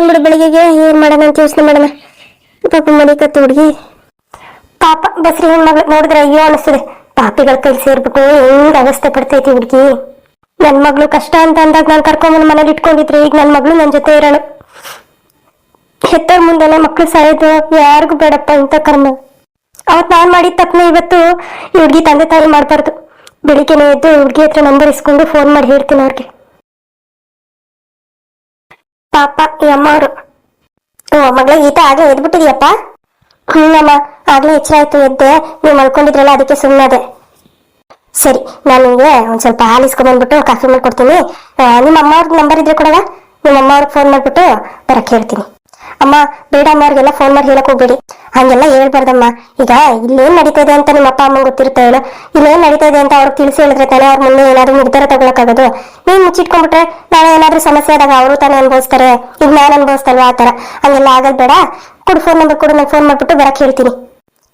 ಬಂದ್ಬಿಡು ಬೆಳಿಗ್ಗೆಗೆ, ಏನ್ ಮಾಡೋಣ ಅಂತ ಯೋಚನೆ ಮಾಡೋಣ. ಪಾಪ ಮಡಿಕತ್ತು ಹುಡುಗಿ. ಪಾಪ ಬಸ್ರಿ ಹೆಣ್ಮಗಳು ನೋಡಿದ್ರೆ ಅಯ್ಯೋ ಅನಿಸ್ತದೆ. ಪಾಪಿಗಳ ಕೈ ಸೇರ್ಬಿಟ್ಟು ಹೆಂಗ್ ಅವಸ್ಥೆ ಪಡ್ತೈತಿ ಹುಡುಗಿ. ನನ್ ಮಗಳು ಕಷ್ಟ ಅಂತ ಅಂದಾಗ ನಾನು ಕರ್ಕೊಂಬಂದು ಮನೇಲಿ ಇಟ್ಕೊಂಡಿದ್ರೆ ಈಗ ನನ್ ಮಗಳು ನನ್ ಜೊತೆ ಇರೋಣ. ಹೆತ್ತರ್ ಮುಂದೆಲ್ಲ ಮಕ್ಳು ಸಾಯೋದು ಯಾರಿಗೂ ಬೇಡಪ್ಪ ಇಂಥ ಕರ್ಮ. ಅವತ್ ನಾನ್ ಮಾಡಿದ ತಕ್ಷಣ ಇವತ್ತು ಈ ಹುಡುಗಿ ತಂದೆ ತಾಯಿ ಮಾಡ್ಬಾರ್ದು. ಬೆಳಿಗ್ಗೆನೇ ಎದ್ದು ಹುಡುಗಿ ಹತ್ರ ನಂಬರ್ ಇಸ್ಕೊಂಡು ಫೋನ್ ಮಾಡಿ ಹೇಳ್ತೀನಿ ಅವ್ರಿಗೆ. ಪಾಪ ಅವರು ಓ, ಮಗಳ, ಈತ ಆಗ್ಲೇ ಎದ್ಬಿಟ್ಟಿದ್ಯಪ್ಪ? ಹ್ಞೂನಮ್ಮ ಆಗ್ಲೇ ಎಚ್ಚರ ಆಯ್ತು, ಎದ್ದೆ. ನೀವು ಮಲ್ಕೊಂಡಿದ್ರಲ್ಲ, ಅದಕ್ಕೆ ಸುಮ್ಮನದೆ ಸರಿ, ನಾನು ನಿಮಗೆ ಒಂದ್ ಸ್ವಲ್ಪ ಹಾಲು ಇಸ್ಕೊಂಡ್ಬಂದ್ಬಿಟ್ಟು ಕಾಫಿ ಮಾಡ್ಕೊಡ್ತೀನಿ ನಿಮ್ಮ ಅಮ್ಮ ಅವ್ರ ನಂಬರ್ ಇದ್ರೆ ಕೊಡವ ನಿಮ್ಮ ಅಮ್ಮ ಅವ್ರಿಗೆ ಫೋನ್ ಮಾಡ್ಬಿಟ್ಟು ಬರಕ್ ಹೇಳ್ತೀನಿ. ಅಮ್ಮ, ಬೇಡ ಅಮ್ಮ ಅವ್ರಿಗೆಲ್ಲ ಫೋನ್ ಮಾಡಿ ಹೇಳಕ್ ಹೋಗ್ಬೇಡಿ. ಹಂಗೆಲ್ಲ ಹೇಳ್ಬಾರ್ದಮ್ಮ. ಈಗ ಇಲ್ಲೇನ್ ನಡೀತಾ ಇದೆ ಅಂತ ನಿಮ್ಮ ಅಪ್ಪ ಅಮ್ಮ ಗೊತ್ತಿರುತ್ತೆ ಹೇಳು. ಇಲ್ಲೇನ್ ನಡೀತಾ ಇದೆ ಅಂತ ಅವ್ರಿಗೆ ತಿಳಿಸಿ ಹೇಳಿದ್ರೆ ತಾನೇ ಅವ್ರ ಮುಂದೆ ಏನಾದ್ರು ನಿರ್ಧಾರ ತಗೊಳಕ್ಕಾಗೋದು. ನೀವು ಮುಚ್ಚಿಟ್ಕೊಂಡ್ಬಿಟ್ರೆ ನಾಳೆ ಏನಾದ್ರೂ ಸಮಸ್ಯೆ ಆದಾಗ ಅವರು ತಾನೇ ಅನುಭವಿಸ್ತಾರೆ. ಈಗ ನಾನು ಅನುಭವಿಸ್ತಲ್ವಾ ಆ ತರ ಹಂಗೆಲ್ಲ ಆಗದ್ ಬೇಡ. ಕೊಡು ಫೋನ್ ನಂಬರ್ ಕೊಡು, ನಾನು ಫೋನ್ ಮಾಡ್ಬಿಟ್ಟು ಬರಕ್ ಹೇಳ್ತೀನಿ.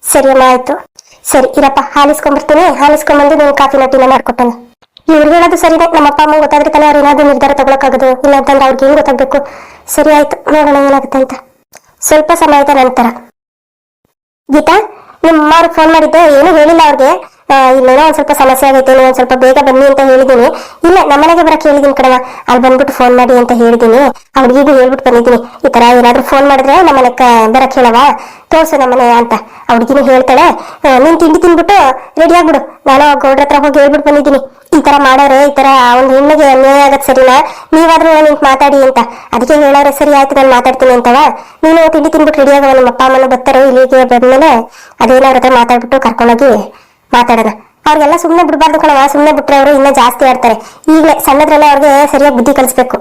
ಸರಿ ಅಮ್ಮ, ಆಯ್ತು. ಸರಿ, ಇರಪ್ಪ, ಹಾಲಿಸ್ಕೊಂಡ್ಬರ್ತೀನಿ. ಹಾಲಿಸ್ಕೊಂಡ್ಬಂದು ನೀವು ಕಾಫಿ ಟೀನ ಮಾಡ್ಕೊಟ್ಟೆ ಇವ್ರು ಹೇಳೋದು ಸರಿನೇ. ನಮ್ಮ ಅಪ್ಪ ಅಮ್ಮ ಗೊತ್ತಾದ್ರೆ ತಾನೇ ಅವ್ರು ಏನಾದ್ರು ನಿರ್ಧಾರ ತಗೊಳಕ್ಕಾಗೋದು. ಇಲ್ಲ ಅಂತಂದ್ರೆ ಅವ್ರಿಗೆ ಏನ್ ಗೊತ್ತಾಗ್ಬೇಕು? ಸರಿ, ಆಯ್ತು. ನೋಡೋಣ ಏನಾಗುತ್ತೆ ಅಂತ. ಸ್ವಲ್ಪ ಸಮಯದ ನಂತರ ಗೀತಾ ನಿಮ್ಮ ಅಮ್ಮ ಫೋನ್ ಮಾಡಿದ್ದೆ ಏನು ಹೇಳಿಲ್ಲ ಅವ್ರಿಗೆ. ಇಲ್ಲೇನೋ ಒಂದ್ ಸ್ವಲ್ಪ ಸಮಸ್ಯೆ ಆಗೈತೆ ಒಂದ್ ಸ್ವಲ್ಪ ಬೇಗ ಬನ್ನಿ ಅಂತ ಹೇಳಿದೀನಿ. ಇಲ್ಲ ನಮ್ಮನೆಗೆ ಬರಕ್ ಹೇಳಿದೀನಿ ಕಡವ ಅಲ್ಲಿ ಬಂದ್ಬಿಟ್ಟು ಫೋನ್ ಮಾಡಿ ಅಂತ ಹೇಳಿದೀನಿ. ಆ ಹುಡುಗಿಗೂ ಹೇಳ್ಬಿಟ್ಟು ಬಂದಿದ್ದೀನಿ. ಈ ತರ ಏನಾದ್ರು ಫೋನ್ ಮಾಡಿದ್ರೆ ನಮ್ಮನೆ ಬರಕ್ ಹೇಳವ ತೋರ್ಸು ನಮ್ಮನೆ ಅಂತ. ಅವ್ರಿಗಿನ ಹೇಳ್ತಾಳೆ ಆ, ನೀನ್ ತಿಂಡಿ ತಿನ್ಬಿಟ್ಟು ರೆಡಿ ಆಗ್ಬಿಡು. ನಾನು ಆ ಗೌಡ್ರ ಹತ್ರ ಹೋಗಿ ಹೇಳ್ಬಿಟ್ಟು ಬಂದಿದ್ದೀನಿ. ಈ ತರ ಮಾಡೋರೆ ಈ ತರ ಒಂದು ಹೆಣ್ಣಿಗೆ ಅನ್ಯಾಯ ಆಗತ್ ಸರಿನಾ? ನೀವಾದ್ರೂ ನಿಂಗೆ ಮಾತಾಡಿ ಅಂತ. ಅದಕ್ಕೆ ಹೇಳೋರೆ ಸರಿ ಆಯ್ತು ನಾನು ಮಾತಾಡ್ತೀನಿ ಅಂತವ ನೀನು ತಿಂಡಿ ತಿನ್ಬಿಟ್ಟು ರೆಡಿ ಆಗವ ನಮ್ಮ ಅಪ್ಪ ಅಮ್ಮನ ಬರ್ತಾರೆ ಇಲ್ಲಿಗೆ ಬಂದ್ಮೇಲೆ ಅದೇನಾದ್ರೂ ಮಾತಾಡ್ಬಿಟ್ಟು ಕರ್ಕೊಂಡೋಗಿ ಮಾತಾಡೋಣ ಅವ್ರಿಗೆಲ್ಲ ಸುಮ್ಮನೆ ಬಿಡಬಾರ್ದು ಕಣವ ಸುಮ್ಮನೆ ಬಿಟ್ರೆ ಅವರು ಇನ್ನೂ ಜಾಸ್ತಿ ಆಡ್ತಾರೆ. ಈಗಲೇ ಸಣ್ಣದ್ರಲ್ಲೇ ಅವ್ರಿಗೆ ಸರಿಯಾಗಿ ಬುದ್ಧಿ ಕಲಿಸ್ಬೇಕು.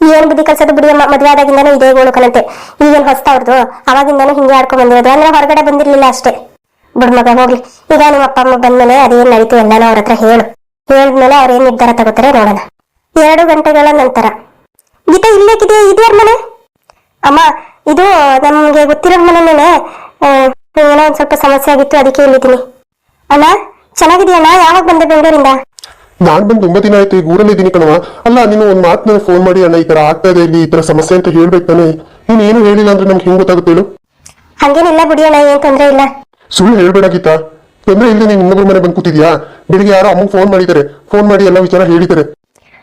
ಏನ್ ಬುದ್ಧಿ ಕಲ್ಸೋದು ಬಿಡಿ ಮದ್ವೆ ಆದಾಗಿಂದನೂ ಇದೇ ಗೋಳು ಕಣಂತೆ. ಈಗೇನು ಹೊಸ್ತಾವ್ರದು ಅವಾಗಿಂದನೂ ಹಿಂಗೆ ಆಡ್ಕೊಂಡ್ ಬಂದಿರೋದು. ಅಂದ್ರೆ ಹೊರಗಡೆ ಬಂದಿರ್ಲಿಲ್ಲ ಅಷ್ಟೇ. ಮಗ ಹೋಗ್ಲಿ. ಈಗ ನಿಮ್ಮ ಅಪ್ಪ ಅಮ್ಮ ಬಂದ್ಮೇಲೆ ಅದೇನ್ ನಡೀತು ಎಲ್ಲಾನು ಅವ್ರ ಹತ್ರ ಹೇಳು. ಹೇಳಿದ್ಮೇಲೆ ಅವ್ರ ಏನ್ ನಿರ್ಧಾರ ತಗೋತಾರೆ ನೋಡೋಣ. ಎರಡು ಗಂಟೆಗಳ ನಂತರ. ಗೀತಾ ಇಲ್ಲೇಕಿದೆ ಇದ್ಯಾರ ಮನೆ? ಅಮ್ಮ ಇದು ನಮ್ಗೆ ಗೊತ್ತಿರೋ ಮನೆನೇನೆ ಆ, ಏನೋ ಒಂದ್ ಸ್ವಲ್ಪ ಸಮಸ್ಯೆ ಆಗಿತ್ತು ಅದಕ್ಕೆ ಇಲ್ಲಿದ್ದೀನಿ. ಅಣ್ಣ ಚೆನ್ನಾಗಿದೆಯಣ್ಣ ಯಾವಾಗ ಬಂದೆ ಬೆಂಗಳೂರಿಂದ? ನಾನ್ ಬಂದು ತುಂಬಾ ದಿನ ಆಯ್ತು ಈಗ ಊರಲ್ಲಿ ಇದ್ದೀನಿ ಕಣವ ಅಲ್ಲ ನೀನು ಒಂದ್ ಮಾತು ನನಗೆ ಫೋನ್ ಮಾಡಿ ಅಣ್ಣ ಈ ತರ ಆಗ್ತಾ ಇದೆ ಇಲ್ಲಿ ಈ ತರ ಸಮಸ್ಯೆ ಅಂತ ಹೇಳ್ಬೇಕು ತಾನೆ. ನೀನ್ ಏನು ಹೇಳಿಲ್ಲ ಅಂದ್ರೆ ನಮ್ಗೆ ಹೆಂಗ್ ಗೊತ್ತಾಗುತ್ತೆ ಹೇಳು? ಹಂಗೇನಿಲ್ಲ ಬಿಡಿ ಅಣ್ಣ ಏನ್ ತೊಂದ್ರೆ ಇಲ್ಲ. ಸುಳ್ಳು ಹೇಳ್ಬೇಡ ಗೀತಾ. ತೊಂದ್ರೆ ಇಲ್ಲದೆ ನೀನ್ ಮನೆ ಬಂದು ಕೂತಿದ್ಯಾ? ಬೆಳಿಗ್ಗೆ ಯಾರೋ ಅಮ್ಮ ಫೋನ್ ಮಾಡಿದ್ದಾರೆ. ಫೋನ್ ಮಾಡಿ ಎಲ್ಲ ವಿಚಾರ ಹೇಳಿದ್ದಾರೆ.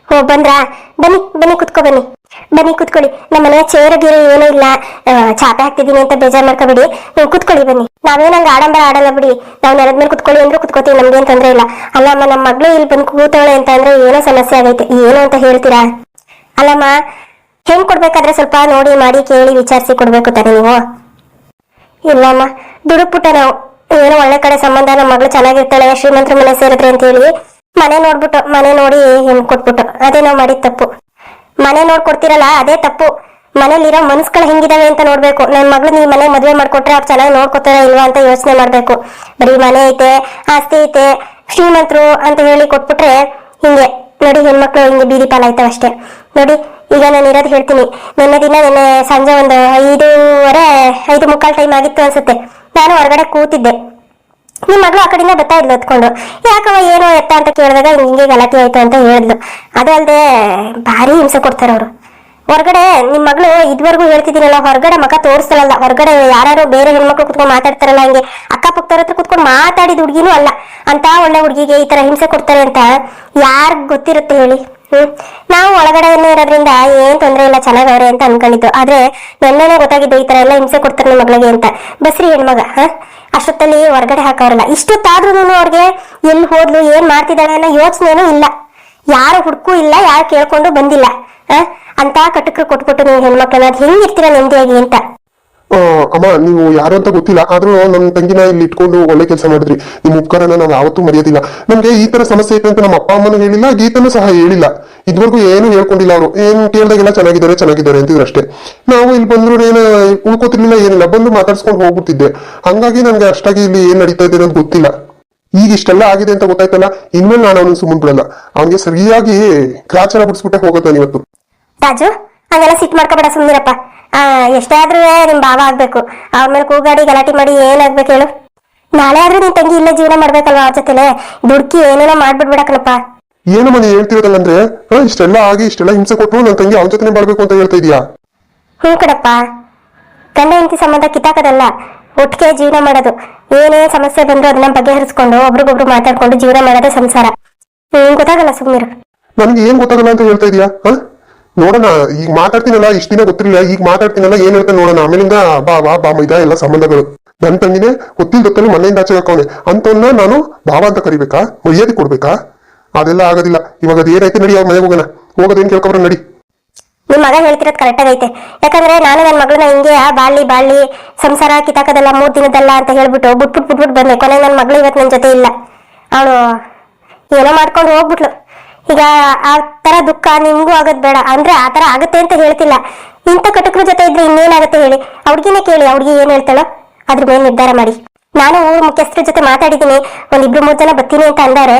ಓ ಬಂದ್ರಾ? ಬನ್ನಿ ಬನ್ನಿ ಕುತ್ಕೋ ಬನ್ನಿ. ಬನ್ನಿ, ಕುತ್ಕೊಳ್ಳಿ. ನಮ್ಮ ಮನೆ ಚೇರು ಗೀರು ಏನೂ ಇಲ್ಲ. ಚಾಪೆ ಹಾಕ್ತಿದ್ದೀನಿ ಅಂತ ಬೇಜಾರ್ ಮಾಡ್ಕೋಬಿಡಿ. ನೀವು ಕುತ್ಕೊಳ್ಳಿ ಬನ್ನಿ. ನಾವೇನಂಗ ಆಡಂಬರ ಆಡಲ್ಲ ಬಿಡಿ. ನಾವು ನೆಲದ ಮೇಲೆ ಕುತ್ಕೊಳ್ಳಿ ಅಂದ್ರೆ ಕುತ್ಕೋತೀವಿ ನಮ್ಗೇನ್ ತೊಂದ್ರೆ ಇಲ್ಲ. ಅಲ್ಲಮ್ಮ ನಮ್ಮ ಮಗಳು ಇಲ್ಲಿ ಬಂದು ಕೂತವಳೆ ಅಂತ ಅಂದ್ರೆ ಏನೋ ಸಮಸ್ಯೆ ಆಗೈತೆ. ಏನು ಅಂತ ಹೇಳ್ತೀರಾ? ಅಲ್ಲಮ್ಮ ಹೆಂಗ್ ಕೊಡ್ಬೇಕಾದ್ರೆ ಸ್ವಲ್ಪ ನೋಡಿ, ಮಾಡಿ, ಕೇಳಿ, ವಿಚಾರಿಸಿ ಕೊಡ್ಬೇಕು ತಾನೆ ನೀವು? ಇಲ್ಲಮ್ಮ ದುಡುಕ್ಬಿಟ್ಟೆ ನಾವು. ಏನೋ ಒಳ್ಳೆ ಕಡೆ ಸಂಬಂಧ, ನಮ್ಮ ಮಗಳು ಚೆನ್ನಾಗಿರ್ತಾಳೆ, ಶ್ರೀಮಂತರ ಮನೆ ಸೇರಿದ್ರೆ ಅಂತ ಹೇಳಿ ಮನೆ ನೋಡ್ಬಿಟ್ಟು, ಮನೆ ನೋಡಿ ಹೆಣ್ ಕೊಟ್ಬಿಟ್ಟು. ಅದೇ ನಾವು ಮಾಡಿದ ತಪ್ಪು. ಮನೆ ನೋಡ್ಕೊಡ್ತಿರಲ್ಲ, ಅದೇ ತಪ್ಪು. ಮನೇಲಿರೋ ಮನ್ಸ್ಗಳು ಹೆಂಗಿದಾವೆ ಅಂತ ನೋಡ್ಬೇಕು. ನನ್ನ ಮಗಳು ನೀವು ಮನೆ ಮದುವೆ ಮಾಡ್ಕೊಟ್ರೆ ಅವ್ರು ಚೆನ್ನಾಗಿ ನೋಡ್ಕೊತಾರ ಇಲ್ವಾ ಅಂತ ಯೋಚನೆ ಮಾಡ್ಬೇಕು. ಬರೀ ಮನೆ ಐತೆ, ಆಸ್ತಿ ಐತೆ, ಶ್ರೀಮಂತರು ಅಂತ ಹೇಳಿ ಕೊಟ್ಬಿಟ್ರೆ ಹಿಂಗೆ. ನೋಡಿ ಹೆಣ್ಮಕ್ಳು ಹಿಂಗೆ ಬೀದಿ ಪಾಲಾಯ್ತಾವ ಅಷ್ಟೇ. ನೋಡಿ, ಈಗ ನಾನು ಇರೋದು ಹೇಳ್ತೀನಿ. ನಿನ್ನೆ ದಿನ, ನಿನ್ನೆ ಸಂಜೆ ಒಂದು ಐದೂವರೆ, ಐದು ಮುಕ್ಕಾಲು ಟೈಮ್ ಆಗಿತ್ತು ಅನ್ಸುತ್ತೆ. ನಾನು ಹೊರಗಡೆ ಕೂತಿದ್ದೆ. ನಿಮ್ ಮಗಳು ಆ ಕಡೆಯಿಂದ ಬರ್ತಾ ಇದ್ಲು ಹೊತ್ಕೊಂಡು. ಯಾಕವ ಏನೋ ಎತ್ತ ಅಂತ ಕೇಳಿದಾಗ ಹಿಂಗ್ ಗಲಾಟೆ ಆಯ್ತು ಅಂತ ಹೇಳಿದ್ಲು. ಅದೇ ಅಲ್ಲದೆ ಭಾರಿ ಹಿಂಸೆ ಕೊಡ್ತಾರೆ ಅವರು. ಹೊರಗಡೆ ನಿಮ್ ಮಗಳು ಇದುವರೆಗೂ ಹೇಳ್ತಿದ್ದೀನಲ್ಲ, ಹೊರಗಡೆ ಮಗ ತೋರಿಸಲ್ಲ ಹೊರಗಡೆ ಯಾರು ಬೇರೆ ಹೆಣ್ಮಕ್ಳು ಕುತ್ಕೊಂಡು ಮಾತಾಡ್ತಾರಲ್ಲ ಹಂಗೆ, ಅಕ್ಕಪಕ್ಕದವ್ರ ಹತ್ರ ಕುತ್ಕೊಂಡು ಮಾತಾಡಿದ ಹುಡುಗಿನೂ ಅಲ್ಲ. ಅಂತ ಒಳ್ಳೆ ಹುಡುಗಿಗೆ ಈ ತರ ಹಿಂಸೆ ಕೊಡ್ತಾರೆ ಅಂತ ಯಾರ್ ಗೊತ್ತಿರುತ್ತೆ ಹೇಳಿ? ಹ್ಮ್. ನಾವು ಒಳಗಡೆ ಇರೋದ್ರಿಂದ ಏನ್ ತೊಂದ್ರೆ ಇಲ್ಲ ಚೆನ್ನಾಗವ್ರೆ ಅಂತ ಅನ್ಕೊಂಡಿದ್ದು. ಆದ್ರೆ ನೆನ್ನೆನೆ ಗೊತ್ತಾಗಿದ್ದು ಈ ತರ ಎಲ್ಲ ಹಿಂಸೆ ಕೊಡ್ತಾರೆ ನಮ್ಮ ಮಗಳಿಗೆ ಅಂತ. ಬಸ್ರಿ ಹೆಣ್ಮಗ, ಹ? ಅಷ್ಟೊತ್ತಲ್ಲಿ ಹೊರಗಡೆ ಹಾಕೋರಲ್ಲ ಇಷ್ಟೊತ್ತಾದ್ರೂ ಅವ್ರಿಗೆ ಎಲ್ಲಿ ಹೋದ್ಲು, ಏನ್ ಮಾಡ್ತಿದ್ದಾಳೆ ಅನ್ನೋ ಯೋಚನೆನೂ ಇಲ್ಲ. ಯಾರು ಹುಡ್ಕು ಇಲ್ಲ, ಯಾರು ಕೇಳ್ಕೊಂಡು ಬಂದಿಲ್ಲ? ಅಂತ ಕಟಕ ಕೊಟ್ಬಿಟ್ಟು ನೀವು ಹೆಣ್ಮಕ್ಳನ್ನ ಅದ್ ಹೆಂಗಿರ್ತೀರ ನೆಮ್ಮದಿಯಾಗಿ ಅಂತ. ಅಮ್ಮ, ನೀವು ಯಾರು ಅಂತ ಗೊತ್ತಿಲ್ಲ, ಆದ್ರೂ ನಮ್ಮ ತಂಗಿನ ಇಲ್ಲಿ ಇಟ್ಕೊಂಡು ಒಳ್ಳೆ ಕೆಲಸ ಮಾಡಿದ್ರಿ. ನಿಮ್ ಉಪಕಾರನ ನಾವು ಯಾವತ್ತೂ ಮರೆಯೋದಿಲ್ಲ. ನಮ್ಗೆ ಈ ತರ ಸಮಸ್ಯೆ ಐತೆ ಅಂತ ನಮ್ಮ ಅಪ್ಪ ಅಮ್ಮನೂ ಹೇಳಿಲ್ಲ, ಗೀತನೂ ಸಹ ಹೇಳಿಲ್ಲ. ಇದುವರೆಗೂ ಏನು ಹೇಳ್ಕೊಂಡಿಲ್ಲ ಅವರು. ಏನ್ ಕೇಳ್ದಾಗೆಲ್ಲ ಚೆನ್ನಾಗಿದ್ದಾರೆ ಚೆನ್ನಾಗಿದ್ದಾರೆ ಅಂತಿದ್ರು ಅಷ್ಟೇ. ನಾವು ಇಲ್ಲಿ ಬಂದ್ರು ಏನು, ಉಳ್ಕೋತಿರ್ಲಿಲ್ಲ, ಏನಿಲ್ಲ. ಬಂದು ಮಾತಾಡ್ಸ್ಕೊಂಡು ಹೋಗ್ಬಿಟ್ಟಿದ್ದೆ. ಹಂಗಾಗಿ ನನ್ಗೆ ಅಷ್ಟಾಗಿ ಇಲ್ಲಿ ಏನ್ ನಡೀತಾ ಇದೆ ಅಂತ ಗೊತ್ತಿಲ್ಲ. ಈಗ ಇಷ್ಟೆಲ್ಲ ಆಗಿದೆ ಅಂತ ಗೊತ್ತಾಯ್ತಲ್ಲ, ಇನ್ಮೇಲೆ ನಾನು ಅವನು ಸುಮ್ಮನೆ ಬಿಡಲ್ಲ. ಅವನಿಗೆ ಸರಿಯಾಗಿ ಗ್ರಾಚಾರ ಬಿಡಿಸ್ಬಿಟ್ಟೆ ಹೋಗೋದು ಇವತ್ತು ರಾಜು, ಹಂಗೆಲ್ಲ ಸಿಟ್ ಮಾಡ್ಕೋಬೇಡ ಸುಮ್ಮನಿರಪ್ಪ ಆ ಎಷ್ಟೇ ಆದ್ರೂ ನಿಮ್ ಭಾವ ಆಗ್ಬೇಕು. ಅವ್ರ ಮೇಲೆ ಕೂಗಾಡಿ ಗಲಾಟೆ ಮಾಡಿ ಏನಾಗ್ಬೇಕು ಹೇಳು. ನಾಳೆ ಆದ್ರೂ ನಿನ್ ತಂಗಿ ಇಲ್ಲೇ ಜೀವನ ಮಾಡ್ಬೇಕಲ್ವಾ ಅವ್ರ ಜೊತೆಲೆ? ದುಡ್ಕಿ ಏನೇನೋ ಮಾಡ್ಬಿಡ್ಬಿಡಕ್ಕನಪ್ಪ ಏನು ಮನೆ ಹೇಳ್ತಿರೋದಲ್ಲ ಅಂದ್ರೆ? ಇಷ್ಟೆಲ್ಲ ಆಗಿ ಇಷ್ಟೆಲ್ಲ ಹಿಂಸೆ ಕೊಟ್ಟು ನನ್ನ ತಂಗಿ ಅವ್ರ ಜೊತೆ ಮಾಡ್ಬೇಕು ಅಂತ ಹೇಳ್ತಾ ಇದೀಯಾ? ಹ್ಞೂ ಕಡಪ್ಪ ಗಂಡ ಹೆಂಡತಿ ಸಂಬಂಧ ಕಿತ್ತಾಕದಲ್ಲ. ಒಟ್ಟಿಗೆ ಜೀವನ ಮಾಡೋದು. ಏನೇ ಸಮಸ್ಯೆ ಬಂದ್ರು ಅದನ್ನ ಬಗೆಹರಿಸ್ಕೊಂಡು ಒಬ್ರಿಗೊಬ್ರು ಮಾತಾಡ್ಕೊಂಡು ಜೀವನ ಮಾಡೋದೇ ಸಂಸಾರ. ಏನ್ ಗೊತ್ತಾಗಲ್ಲ ಸುಮ್ಮನಿರು ನನ್ಗೆ ಏನ್ ಗೊತ್ತಾಗಲ್ಲ ಅಂತ ಹೇಳ್ತಾ ಇದೀಯಾ? ನೋಡೋಣ, ಈಗ ಮಾತಾಡ್ತೀನಲ್ಲ, ಇಷ್ಟ ದಿನ ಗೊತ್ತಿರಲಿಲ್ಲ, ಈಗ ಮಾತಾಡ್ತೀನಲ್ಲ, ಏನ್ ಹೇಳ್ತಾನೆ ನೋಡೋಣ. ಆಮೇಲಿಂದ ಬಾ ಬಾ ಬಾ ಇದ ಎಲ್ಲ ಸಂಬಂಧಗಳು. ನನ್ ತಂಗಿನೇ ಗೊತ್ತಿಲ್ದತ್ತಲ್ಲಿ ಮನೆಯಿಂದ ಆಚೆ ಹಾಕವನೆ ಅಂತವನ್ನ ನಾನು ಭಾವ ಅಂತ ಕರಿಬೇಕಾ? ಮರ್ಯಾದೆ ಕೊಡ್ಬೇಕಾ? ಅದೆಲ್ಲ ಆಗೋದಿಲ್ಲ. ಇವಾಗ ಅದ ಏನೈತೆ ನಡಿ, ಅವ್ರ ಮನೆಗೆ ಹೋಗೋಣ. ಹೋಗೋದೇನ್ ಕೇಳ್ಕೊಬ್ರ, ನಡಿ. ನಿಮ್ ಮಗ ಹೇಳ್ತಿರೋದು ಕರೆಕ್ಟ್ ಆಗೈತೆ ಯಾಕಂದ್ರೆ ನಾನು ನನ್ನ ಮಗಳನ್ನ ಹಿಂಗೆ ಬಾಳ್ಲಿ ಬಾಳ್ಲಿ ಸಂಸಾರ ಕಿತಾಕದಲ್ಲ ಮೂರ್ ದಿನದಲ್ಲ ಅಂತ ಹೇಳ್ಬಿಟ್ಟು ಬಿಟ್ಬಿಟ್ ಬಿಟ್ಬಿಟ್ಟು ಬಂದೆ. ಕೊನೆ ನನ್ನ ಮಗಳು ಇವತ್ತು ನನ್ನ ಜೊತೆ ಇಲ್ಲ. ಅವಳು ಏನೋ ಮಾಡ್ಕೊಂಡು ಹೋಗ್ಬಿಟ್ಲು. ಈಗ ಆ ತರ ದುಃಖ ನಿಮ್ಗೂ ಆಗೋದ್ ಬೇಡ. ಅಂದ್ರೆ ಆ ತರ ಆಗುತ್ತೆ ಅಂತ ಹೇಳ್ತಿಲ್ಲ. ಇಂಥ ಕಟಕರ ಜೊತೆ ಇದ್ರೆ ಇನ್ನೇನಾಗುತ್ತೆ ಹೇಳಿ. ಅವ್ರಿಗಿನೇ ಕೇಳಿ ಅವ್ರಿಗೆ ಏನ್ ಹೇಳ್ತಾಳೋ? ಅದ್ರ ಮೇಲೆ ನಿರ್ಧಾರ ಮಾಡಿ. ನಾನು ಊರ್ ಮುಖ್ಯಸ್ಥರ ಜೊತೆ ಮಾತಾಡಿದ್ದೀನಿ. ಇಬ್ರು ಮೂರ್ ಜನ ಬರ್ತೀನಿ ಅಂತ ಅಂದಾರೆ.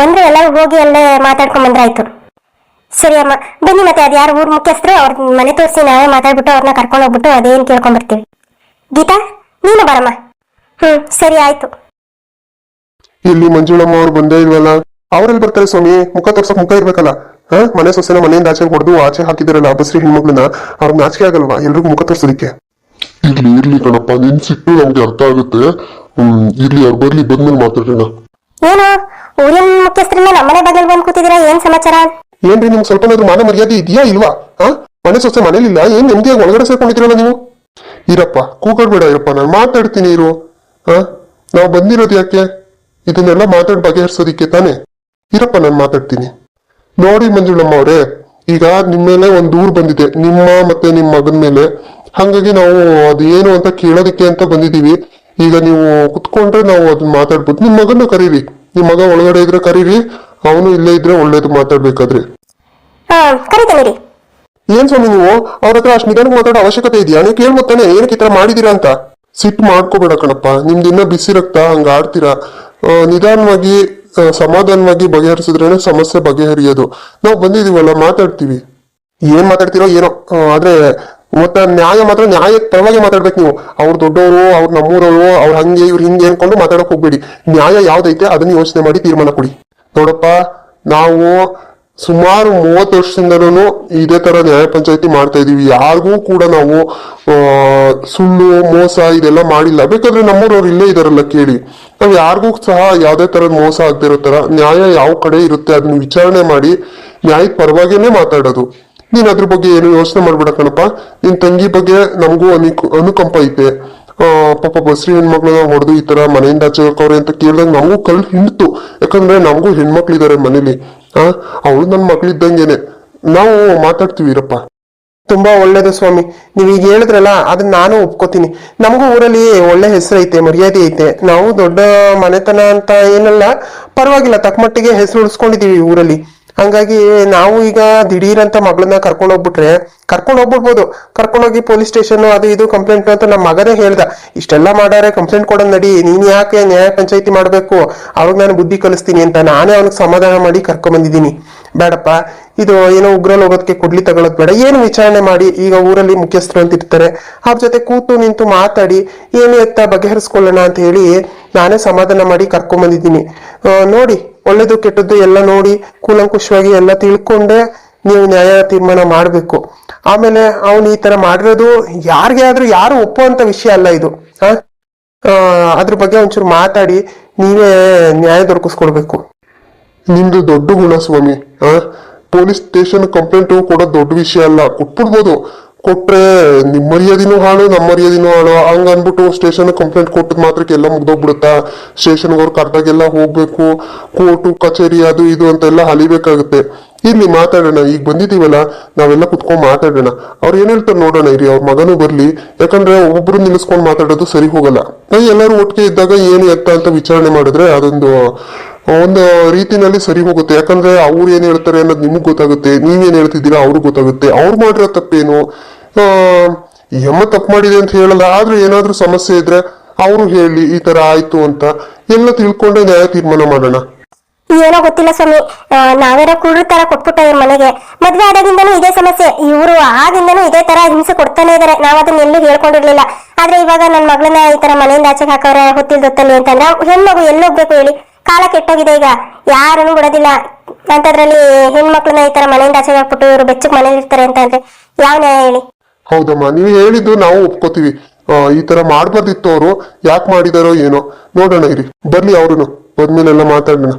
ಬಂದ್ರೆ ಎಲ್ಲರೂ ಹೋಗಿ ಅಲ್ಲೇ ಮಾತಾಡ್ಕೊಂಡ್ ಬಂದ್ರಾಯ್ತು. ಸರಿ ಅಮ್ಮ, ಬನ್ನಿ ಮತ್ತೆ, ಅದು ಯಾರು ಊರ್ ಮುಖ್ಯಸ್ಥರು? ಅವ್ರ ಮನೆ ತೋರಿಸಿ ನಾವೇ ಮಾತಾಡ್ಬಿಟ್ಟು ಅವ್ರನ್ನ ಕರ್ಕೊಂಡು ಹೋಗ್ಬಿಟ್ಟು ಅದೇನ್ ಕೇಳ್ಕೊಂಡ್ ಬರ್ತೀವಿ. ಗೀತಾ, ನೀನು ಬರಮ್ಮ. ಹ್ಮ್, ಸರಿ, ಆಯ್ತು. ಇಲ್ಲಿ ಮಂಜುಳಮ್ಮ ಅವ್ರು ಬಂದೇ ಇಲ್ವಲ್ಲ? ಅವ್ರಲ್ಲಿ ಬರ್ತಾರೆ ಸ್ವಾಮಿ? ಮುಖ ತೋರ್ಸಕ್ ಮುಖ ಇರ್ಬೇಕಲ್ಲ. ಹ? ಮನೆ ಸೊಸೆನ ಮನೆಯಿಂದ ಆಚೆ ಹೊಡೆದು ಆಚೆ ಹಾಕಿದಿರಲ್ಲ ಬಸ್ರಿ ಹೆಣ್ಮಕ್ಳನ್ನ ಅವ್ರಿಗೆ ನಾಚಿಕೆ ಆಗಲ್ವಾ ಎಲ್ರಿಗೂ ಮುಖ ತೋರ್ಸೋದಿಕ್ಕೆ? ಇರ್ಲಿ ಇರ್ಲಿ ಕಣಪ್ಪ ನಿನ್ ಸಿಟ್ಟು ನಮ್ಗೆ ಅರ್ಥ ಆಗುತ್ತೆ. ಹ್ಮ್ ಇರ್ಲಿ ಅವ್ರು ಬರ್ಲಿ ಬಂದ್ಮೇಲೆ ಮಾತಾಡೋಣ. ಏನು? ಊರಿನ ಮುಖ್ಯಸ್ಥರನ್ನ ನಮ್ಮನೆ ಬಾಗಿಲು ಬಂದು ಕೂತಿದ್ದೀರಾ? ಏನ್ ಸಮಾಚಾರ? ಏನ್ರಿ ನಿಮ್ಗೆ ಸ್ವಲ್ಪನಾದ್ರೂ ಮಾನ ಮರ್ಯಾದೆ ಇದೆಯಾ ಇಲ್ವಾ? ಹಾ? ಮನೆ ಸೊಸೆ ಮನೇಲಿಲ್ಲ ಏನ್ ನೆಮ್ಮದಿಯಾಗಿ ಒಳಗಡೆ ಸೇರ್ಕೊಂಡಿದ್ದೀರಲ್ಲ ನೀವು? ಇರಪ್ಪ ಕೂಗಾಡ್ಬೇಡ ಇರಪ್ಪ ನಾನು ಮಾತಾಡ್ತೀನಿ ಇರು. ಹಾ? ನಾವು ಬಂದಿರೋದು ಯಾಕೆ? ಇದನ್ನೆಲ್ಲ ಮಾತಾಡ್ ಬಗೆಹರಿಸೋದಿಕ್ಕೆ ತಾನೇ. ಇರಪ್ಪ ನಾನು ಮಾತಾಡ್ತೀನಿ. ನೋಡಿ ಮಂಜುಳಮ್ಮ ಅವರೇ ಈಗ ನಿಮ್ಮ ಮೇಲೆ ಒಂದು ದೂರು ಬಂದಿದೆ. ನಿಮ್ಮ ಮತ್ತೆ ನಿಮ್ಮ ಮಗನ ಮೇಲೆ. ಹಾಗಾಗಿ ನಾವು ಅದು ಏನು ಅಂತ ಕೇಳೋದಕ್ಕೆ ಅಂತ ಬಂದಿದೀವಿ. ಈಗ ನೀವು ಕುತ್ಕೊಂಡ್ರೆ ನಾವು ಅದನ್ನ ಮಾತಾಡ್ಬೋದು ನಿಮ್ಮ ಮಗನ ಕರೀರಿ. ನಿಮ್ಮ ಮಗ ಒಳಗಡೆ ಇದ್ರೆ ಕರೀರಿ. ಅವನು ಇಲ್ಲೇ ಇದ್ರೆ ಒಳ್ಳೇದು ಮಾತಾಡ್ಬೇಕಾದ್ರೆ. ಏನ್ ಸ್ವಾಮಿ ನೀವು? ಅವ್ರ ಹತ್ರ ಅಷ್ಟು ನಿಧಾನ ಮಾತಾಡೋ ಅವಶ್ಯಕತೆ ಇದೆಯಾ? ನೀವು ಕೇಳ್ಬೋತಾನೆ ಏನಕ್ಕೆ ಈ ತರ ಮಾಡಿದೀರಾ ಅಂತ? ಸಿಟ್ಟು ಮಾಡ್ಕೋಬೇಡ ಕಣಪ್ಪ. ನಿಮ್ದು ಇನ್ನ ಬಿಸಿ ರಕ್ತ ಹಂಗ ಆಡ್ತೀರಾ. ನಿಧಾನವಾಗಿ ಸಮಾಧಾನವಾಗಿ ಬಗೆಹರಿಸಿದ್ರೇನೆ ಸಮಸ್ಯೆ ಬಗೆಹರಿಯೋದು. ನಾವು ಬಂದಿದೀವಲ್ಲ ಮಾತಾಡ್ತೀವಿ. ಏನ್ ಮಾತಾಡ್ತಿರೋ ಏನೋ ಆದ್ರೆ ಮತ್ತೆ ನ್ಯಾಯ ಮಾತ್ರ ನ್ಯಾಯಕ್ಕೆ ಪರವಾಗಿ ಮಾತಾಡ್ಬೇಕು ನೀವು. ಅವ್ರು ದೊಡ್ಡವರು ಅವ್ರು ನಮ್ಮೂರವರು, ಅವ್ರು ಹಂಗೆ, ಇವ್ರು ಹಿಂಗೆ ಅನ್ಕೊಂಡು ಮಾತಾಡಕ್ ಹೋಗ್ಬೇಡಿ. ನ್ಯಾಯ ಯಾವ್ದೈತೆ ಅದನ್ನ ಯೋಚನೆ ಮಾಡಿ ತೀರ್ಮಾನ ಕೊಡಿ. ನೋಡಪ್ಪ, ನಾವು ಸುಮಾರು ಮೂವತ್ತು ವರ್ಷದಿಂದಲೂ ಇದೇ ತರ ನ್ಯಾಯ ಪಂಚಾಯತಿ ಮಾಡ್ತಾ ಇದೀವಿ. ಯಾರಿಗೂ ಕೂಡ ನಾವು ಸುಳ್ಳು, ಮೋಸ ಇದೆಲ್ಲ ಮಾಡಿಲ್ಲ. ಬೇಕಾದ್ರೆ ನಮ್ಮೂರವ್ರು ಇಲ್ಲೇ ಇದಾರಲ್ಲ ಕೇಳಿ. ನಾವು ಯಾರಿಗೂ ಸಹ ಯಾವ್ದೇ ತರ ಮೋಸ ಆಗದಿರೋ ತರ ನ್ಯಾಯ ಯಾವ ಕಡೆ ಇರುತ್ತೆ ಅದನ್ನ ವಿಚಾರಣೆ ಮಾಡಿ ನ್ಯಾಯದ ಪರವಾಗಿನೇ ಮಾತಾಡೋದು. ನೀನ್ ಅದ್ರ ಬಗ್ಗೆ ಏನು ಯೋಚನೆ ಮಾಡ್ಬೇಡ ಕಣಪ್ಪ. ನಿನ್ ತಂಗಿ ಬಗ್ಗೆ ನಮಗೂ ಅನಿಕ್, ಅನುಕಂಪ ಐತೆ. ಪಾಪ ಬಸ್ರಿ ಹೆಣ್ಮಕ್ಳನ್ನ ಹೊಡೆದು ಈ ತರ ಮನೆಯಿಂದ ಆಚೆ ಅಂತ ಕೇಳಿದಾಗ ನಮಗೂ ಕಲ್ ಹಿಂಡ್ತು. ಯಾಕಂದ್ರೆ ನಮಗೂ ಹೆಣ್ಮಕ್ಳಿದಾರೆ ಮನೇಲಿ. ಅವಳು ನನ್ನ ಮಕ್ಳಿದ್ದಂಗೆನೆ ನಾವು ಮಾತಾಡ್ತೀವಿ, ಇರಪ್ಪ. ತುಂಬಾ ಒಳ್ಳೇದು, ಸ್ವಾಮಿ. ನೀವು ಈಗ ಹೇಳಿದ್ರಲ್ಲ, ಅದನ್ನ ನಾನು ಒಪ್ಕೋತೀನಿ. ನಮಗೂ ಊರಲ್ಲಿ ಒಳ್ಳೆ ಹೆಸರು ಐತೆ ಮರ್ಯಾದೆ ಐತೆ. ನಾವು ದೊಡ್ಡ ಮನೆತನ ಅಂತ ಏನಲ್ಲ, ಪರವಾಗಿಲ್ಲ ತಕ್ಕಮಟ್ಟಿಗೆ ಹೆಸರು ಉಳಿಸ್ಕೊಂಡಿದೀವಿ ಊರಲ್ಲಿ. ಹಂಗಾಗಿ ನಾವು ಈಗ ದಿಢೀರಂತ ಮಗಳನ್ನ ಕರ್ಕೊಂಡು ಹೋಗ್ಬಿಟ್ರೆ, ಕರ್ಕೊಂಡು ಹೋಗ್ಬಿಡ್ಬೋದು. ಕರ್ಕೊಂಡೋಗಿ ಪೊಲೀಸ್ ಸ್ಟೇಷನ್ ಅದು ಇದು ಕಂಪ್ಲೇಂಟ್ ಅಂತ ನಮ್ಮ ಮಗನೇ ಹೇಳ್ದ. ಇಷ್ಟೆಲ್ಲ ಮಾಡಾರೆ ಕಂಪ್ಲೇಂಟ್ ಕೊಡೋದು ನಡಿ, ನೀನ್ ಯಾಕೆ ನ್ಯಾಯ ಪಂಚಾಯತಿ ಮಾಡ್ಬೇಕು? ಅವಾಗ ನಾನು ಬುದ್ಧಿ ಕಲಿಸ್ತೀನಿ ಅಂತ ನಾನೇ ಅವನಿಗೆ ಸಮಾಧಾನ ಮಾಡಿ ಕರ್ಕೊಂಡ್ ಬಂದಿದ್ದೀನಿ. ಬೇಡಪ್ಪ, ಇದು ಏನೋ ಉಗ್ರಲ್ಲಿ ಹೋಗೋದಕ್ಕೆ ಕೊಡ್ಲಿ ತಗೊಳ್ಳೋದು ಬೇಡ. ಏನು ವಿಚಾರಣೆ ಮಾಡಿ ಈಗ ಊರಲ್ಲಿ ಮುಖ್ಯಸ್ಥರು ಅಂತ ಇರ್ತಾರೆ, ಅವ್ರ ಜೊತೆ ಕೂತು ನಿಂತು ಮಾತಾಡಿ, ಏನು ಎತ್ತ ಬಗೆಹರಿಸ್ಕೊಳ್ಳೋಣ ಅಂತ ಹೇಳಿ ನಾನೇ ಸಮಾಧಾನ ಮಾಡಿ ಕರ್ಕೊಂಡ್ ಬಂದಿದ್ದೀನಿ. ನೋಡಿ ಒಳ್ಳೇದು ಕೆಟ್ಟದ್ದು ಎಲ್ಲ ನೋಡಿ ಕೂಲಂಕುಷವಾಗಿ ಎಲ್ಲ ತಿಳ್ಕೊಂಡೆ ನೀವು ನ್ಯಾಯ ತೀರ್ಮಾನ ಮಾಡಬೇಕು. ಆಮೇಲೆ ಅವನು ಈ ತರ ಮಾಡಿರೋದು ಯಾರಿಗೆ ಆದ್ರೂ ಯಾರು ಒಪ್ಪುವಂತ ವಿಷಯ ಅಲ್ಲ ಇದು. ಆ? ಅದ್ರ ಬಗ್ಗೆ ಒಂಚೂರು ಮಾತಾಡಿ, ನೀವೇ ನ್ಯಾಯ ದೊರಕಿಸ್ಕೊಡ್ಬೇಕು. ನಿಮ್ದು ದೊಡ್ಡ ಗುಣ ಸ್ವಾಮಿ ಪೊಲೀಸ್ ಸ್ಟೇಷನ್ ಕಂಪ್ಲೇಂಟ್ ಕೂಡ ದೊಡ್ಡ ವಿಷಯ ಅಲ್ಲ, ಕೊಟ್ಬಿಡ್ಬೋದು. ಕೊಟ್ರೆ ನಿಮ್ ಮರ್ಯಾದಿನೂ ಹಾಳು ನಮ್ಮ ಮರ್ಯಾದಿನೂ ಹಾಳು. ಹಂಗ ಅನ್ಬಿಟ್ಟು ಸ್ಟೇಷನ್ ಕಂಪ್ಲೇಂಟ್ ಕೊಟ್ಟದ್ ಮಾತ್ರ ಎಲ್ಲ ಮುಗ್ದೋಗ್ಬಿಡುತ್ತಾ? ಸ್ಟೇಷನ್ಗೆ ಅವ್ರು ಕರೆದಾಗೆಲ್ಲ ಹೋಗ್ಬೇಕು ಕೋರ್ಟು ಕಚೇರಿ ಅದು ಇದು ಅಂತೆಲ್ಲ ಹಲಿಬೇಕಾಗುತ್ತೆ. ಇಲ್ಲಿ ಮಾತಾಡೋಣ. ಈಗ ಬಂದಿದ್ದೀವಲ್ಲ, ನಾವೆಲ್ಲ ಕುತ್ಕೊಂಡು ಮಾತಾಡೋಣ. ಅವ್ರು ಏನ್ ಹೇಳ್ತಾರೆ ನೋಡೋಣ, ಇರಿ, ಅವ್ರ ಮಗನೂ ಬರ್ಲಿ. ಯಾಕಂದ್ರೆ ಒಬ್ಬರು ನಿಲ್ಲಿಸ್ಕೊಂಡು ಮಾತಾಡೋದು ಸರಿ ಹೋಗಲ್ಲ. ಎಲ್ಲರೂ ಒಟ್ಟಿಗೆ ಇದ್ದಾಗ ಏನು ಎತ್ತ ಅಂತ ವಿಚಾರಣೆ ಮಾಡಿದ್ರೆ ಅದೊಂದು ಒಂದು ರೀತಿನಲ್ಲಿ ಸರಿ ಹೋಗುತ್ತೆ. ಯಾಕಂದ್ರೆ ಅವ್ರು ಏನ್ ಹೇಳ್ತಾರೆ ಅನ್ನೋದು ನಿಮಗ್ ಗೊತ್ತಾಗುತ್ತೆ ನೀವೇನ್ ಹೇಳ್ತಿದ್ದೀರಾ ಅವ್ರಿಗೆ ಗೊತ್ತಾಗುತ್ತೆ. ಅವ್ರು ಮಾಡಿರೋ ತಪ್ಪೇನು? ಎಮ್ಮ ತಪ್ಪು ಮಾಡಿದೆ ಅಂತ ಹೇಳಲ್ಲ, ಆದ್ರೆ ಏನಾದ್ರೂ ಸಮಸ್ಯೆ ಇದ್ರೆ ಅವರು ಹೇಳಿ, ಈ ತರ ಆಯ್ತು ಅಂತ ಎಲ್ಲ ತಿಳ್ಕೊಂಡು ನ್ಯಾಯ ತೀರ್ಮಾನ ಮಾಡೋಣ. ಏನೋ ಗೊತ್ತಿಲ್ಲ ಸ್ವಾಮಿ. ನಾವೇನ ಕುರುಡು ತರ ಕೊಟ್ಬಿಟ್ಟ ಮನೆಗೆ. ಮದ್ವೆ ಆದಾಗಿಂದನೂ ಇದೇ ಸಮಸ್ಯೆ. ಇವರು ಆಗಿಂದನೂ ಇದೇ ತರ ಹಿಂಸೆ ಕೊಡ್ತಾನೆ ಇದಾರೆ. ನಾವ್ ಅದನ್ನ ಎಲ್ಲೂ ಹೇಳ್ಕೊಂಡಿರ್ಲಿಲ್ಲ. ಆದ್ರೆ ಇವಾಗ ನನ್ನ ಮಗಳನ್ನ ಈ ತರ ಮನೆಯಿಂದ ಆಚೆಗೆ ಹಾಕವ್ರೆ ಹೊತ್ತಿಲ್ದೊತ್ತಲ್ಲಿ ಅಂತಂದ್ರೆ ಅವ್ ಹೆಣ್ಮಗು ಎಲ್ಲೋಗ್ಬೇಕು ಹೇಳಿ? ಕಾಲ ಕೆಟ್ಟೋಗಿದೆ ಈಗ. ಯಾರನ್ನು ಬಿಡೋದಿಲ್ಲ. ಅಂತದ್ರಲ್ಲಿ ಹೆಣ್ಮಕ್ಳನ್ನ ಈ ತರ ಮನೆಯಿಂದ ಆಚೆ ಹಾಕ್ಬಿಟ್ಟು ಇವರು ಬೆಚ್ಚಕ್ ಮನೇಲಿ ಇರ್ತಾರೆ ಅಂತ ಅಂದ್ರೆ ಯಾವ ನ್ಯಾಯ ಹೇಳಿ? ಹೌದಮ್ಮ, ನೀವು ಹೇಳಿದ್ದು ನಾವು ಒಪ್ಕೋತೀವಿ. ಈ ತರ ಮಾಡ್ಬಾರ್ದಿತ್ತು ಅವರು. ಯಾಕೆ ಮಾಡಿದಾರೋ ಏನೋ. ನೋಡೋಣ ಇರಿ. ಬರ್ಲಿ ಅವ್ರು ಬಂದ್ಮೇಲೆಲ್ಲ ಮಾತಾಡೋಣ.